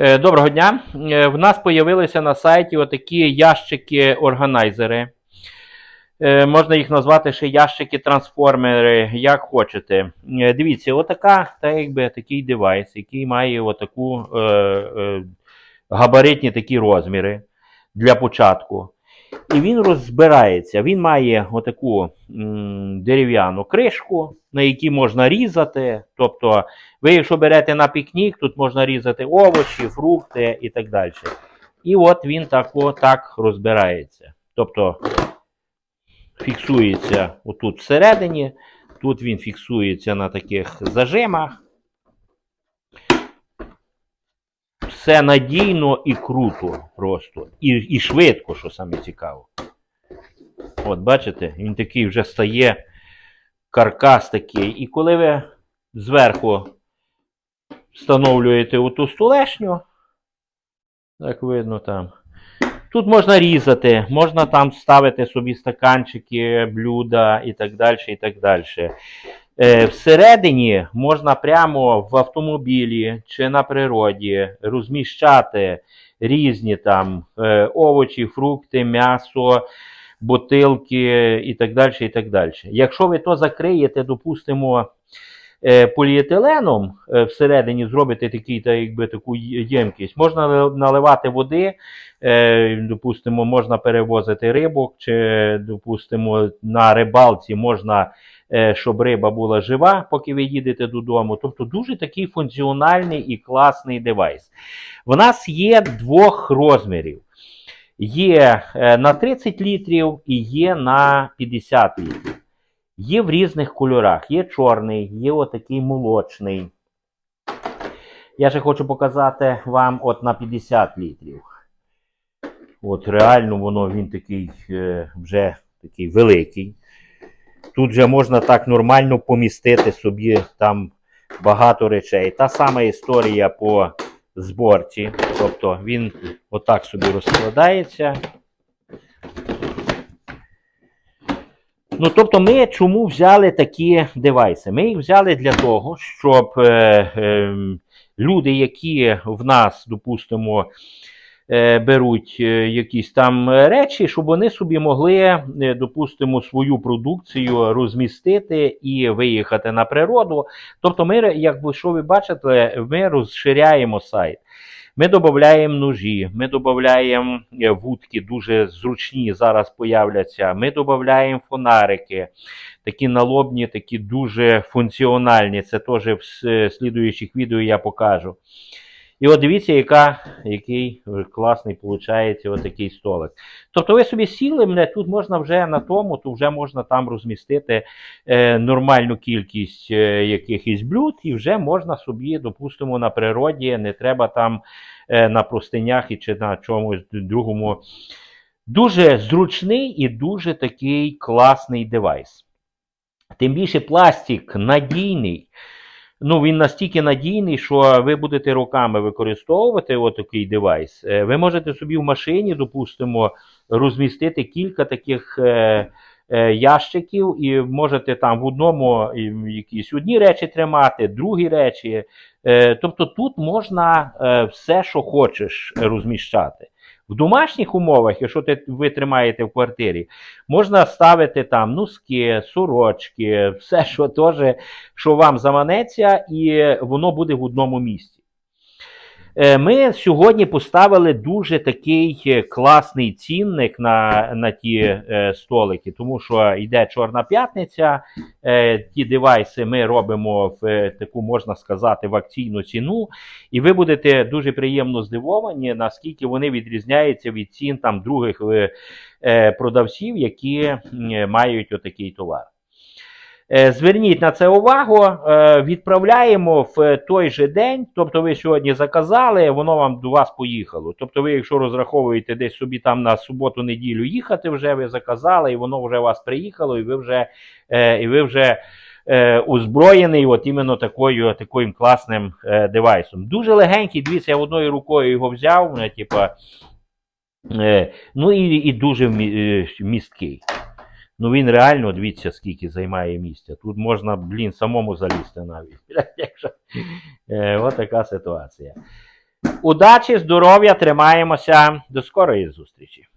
Е, Доброго дня. Е, В нас з'явилися на сайті отакі ящики-органайзери. Е, Можна їх назвати ще ящики-трансформери, як хочете. Дивіться, отака, так якби такий девайс, який має отаку е, е, габаритні такі розміри для початку. І він розбирається. Він має отаку дерев'яну кришку, на якій можна різати. Тобто, ви, якщо берете на пікнік, тут можна різати овочі, фрукти і так далі. І от він тако, так розбирається. Тобто фіксується отут всередині, тут він фіксується на таких зажимах. Все надійно і круто просто. І, і швидко, що саме цікаво. От, бачите, він такий вже стає каркас такий. І коли ви зверху встановлюєте у ту столешню, як видно там. Тут можна різати, можна там ставити собі стаканчики, блюда і так далі. і так далі. Е, всередині можна прямо в автомобілі чи на природі розміщати різні там е, овочі, фрукти, м'ясо, бутилки і так далі. і так далі. Якщо ви то закриєте, допустимо, поліетиленом е, всередині зробите такий, та, якби, таку ємкість, можна наливати води, е, допустимо, можна перевозити рибок, чи, допустимо, на рибалці можна, е, щоб риба була жива, поки ви їдете додому. Тобто дуже такий функціональний і класний девайс. В нас є двох розмірів. Є е, на 30 літрів і є на 50 літрів. Є в різних кольорах. Є чорний, є отакий молочний. Я ще хочу показати вам от на 50 літрів. От реально воно він такий е, вже такий великий. Тут вже можна так нормально помістити собі там багато речей. Та сама історія по зборці. Тобто він отак собі розкладається. Ну, тобто, ми чому взяли такі девайси? Ми їх взяли для того, щоб е, е, люди, які в нас, допустимо, е, беруть е, якісь там речі, щоб вони собі могли, е, допустимо, свою продукцію розмістити і виїхати на природу. Тобто, ми, якби що ви бачите, ми розширяємо сайт. Ми додаємо ножі, ми додаємо е, вудки, дуже зручні зараз появляться. Ми додаємо фонарики, такі налобні, такі дуже функціональні. Це теж в слідуючих відео я покажу. І от дивіться, яка, який класний виходить отакий столик. Тобто ви собі сіли, мене тут можна вже на тому, то вже можна там розмістити е, нормальну кількість е, якихось блюд, і вже можна собі, допустимо, на природі, не треба там е, на простинях і чи на чомусь другому. Дуже зручний і дуже такий класний девайс. Тим більше пластик надійний. Ну, він настільки надійний, що ви будете роками використовувати отакий девайс. Е, Ви можете собі в машині, допустимо, розмістити кілька таких е, е, ящиків, і можете там в одному якісь одні речі тримати, другі речі. Тобто тут можна все, що хочеш, розміщати. В домашніх умовах, якщо ти, ви тримаєте в квартирі, можна ставити там носки, сорочки, все, що теж, що вам заманеться, і воно буде в одному місці. Е, Ми сьогодні поставили дуже такий е, класний цінник на, на ті е, столики, тому що йде Чорна п'ятниця. Ті девайси ми робимо в таку, можна сказати, в акційну ціну, і ви будете дуже приємно здивовані, наскільки вони відрізняються від цін там других продавців, які мають отакий товар. Е, Зверніть на це увагу, е, відправляємо в той же день, тобто ви сьогодні заказали, воно вам до вас поїхало. Тобто, ви, якщо розраховуєте десь собі там на суботу-неділю їхати, вже ви заказали, і воно вже вас приїхало, і ви вже, е, і ви вже озброєний от іменно такою, таким класним девайсом. Дуже легенький, дивіться, я одною рукою його взяв, типа, ну і, і дуже місткий. Ну він реально, дивіться, скільки займає місця. Тут можна, блін, самому залізти навіть. Якщо... Е, така ситуація. Удачі, здоров'я, тримаємося. До скорої зустрічі.